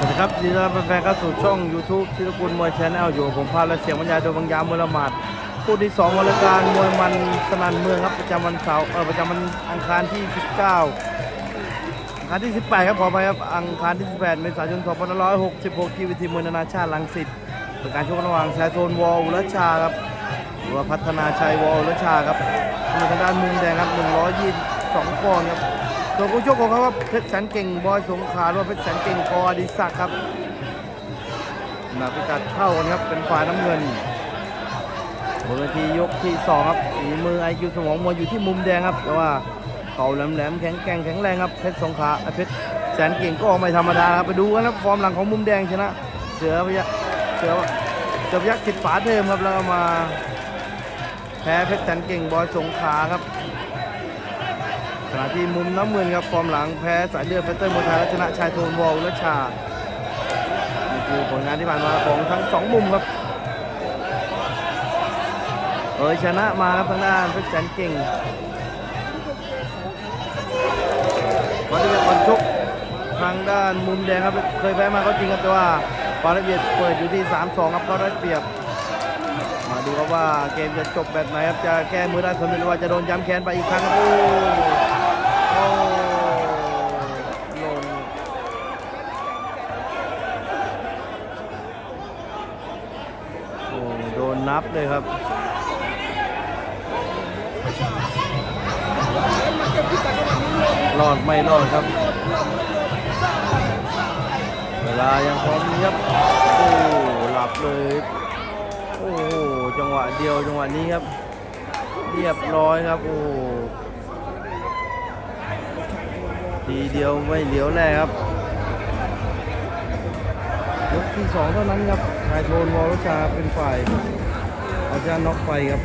สวัสดีครับยินดีต้อนรับแฟนๆเข้าสู่ช่อง YouTube ทิรกุลมวยชแนลอยู่กับผมพาและเสียงบรรยายโดยบางยามมวยละหมาดคู่ที่2วันรายการมวยมันสนันเมืองครับประจำวันเสาร์เออประจำวันอังคารที่ 19 อังคารที่ 18 ครับขอไปครับอังคารที่ 18 เมษายน 2566 ที่วิธีมวยนานาชาติลังสิตเป็นการชกระหว่างชายโทนวอลอุรชาครับหรือว่าพัฒนาชัยวอลอุรชาครับมีทางด้านมุมแดงครับ122ปอนด์ครับ ส่วนผู้ชกของเขาครับเพชรแสนเก่งบอยสงขลาหรือว่าเพชรแสนเก่งกอดิศักดิ์ครับหนักพิกัดเท่ากันครับเป็นฝ่ายน้ำเงินบนเวทียกที่สองครับฝีมือไอคิวสมองมวยอยู่ที่มุมแดงครับแต่ว่าเขาแหลมๆแข็งแกร่งแข็งแรงครับเพชรสงขลาเพชรแสนเก่งก็ไม่ธรรมดาครับไปดูกันครับฟอร์มหลังของมุมแดงชนะ เสือพยักเสือเสือพยักติดฝาเดิมครับแล้วมาแพ้เพชรแสนเก่งบอยสงขลาครับ ณะที่มุมน้ำเงินครับฟอร์มหลังแพ้สายเลือดเฟเตอร์โมทยและชนะชายโทนวอลและชานี่คือผลงานที่ผ่านมาของทั้งสองมุมครับเอยชนะมาครับทางด้านเพชรแสนเก่งวันนี้เป็นคนชกทางด้านมุมแดงครับเคยแพ้มาก็จริงครับแต่ว่าปาระเบียดเปิดอยู่ที่ 3-2 ครับก็ได้เปรียบ มาดูครับว่าเกมจะจบแบบไหนครับจะแก้มือได้สำเร็จหรือว่าจะโดนย้ำแค้นไปอีกครั้งครับ หล่นโอ้โดนนับเลยครับรอดไม่รอดครับ เวลายังพร้อมครับโอ้หลับเลย โอ้จังหวะเดียวจังหวะนี้ครับ เรียบร้อยครับ โอ้ ทีเดียวไม่เหลียวแลครับยกที่สองเท่านั้นครับชายโทนวอลชาเป็นฝ่ายเอาชนะน็อกไปครับ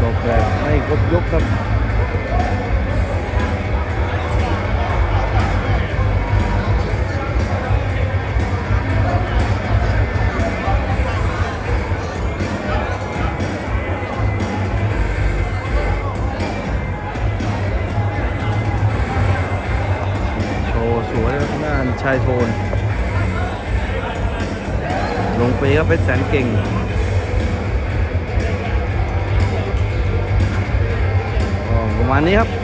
จบแบบไม่ครบยกครับานชายโทน ลงไปครับเป็นแสนเก่งประมาณนี้ครับ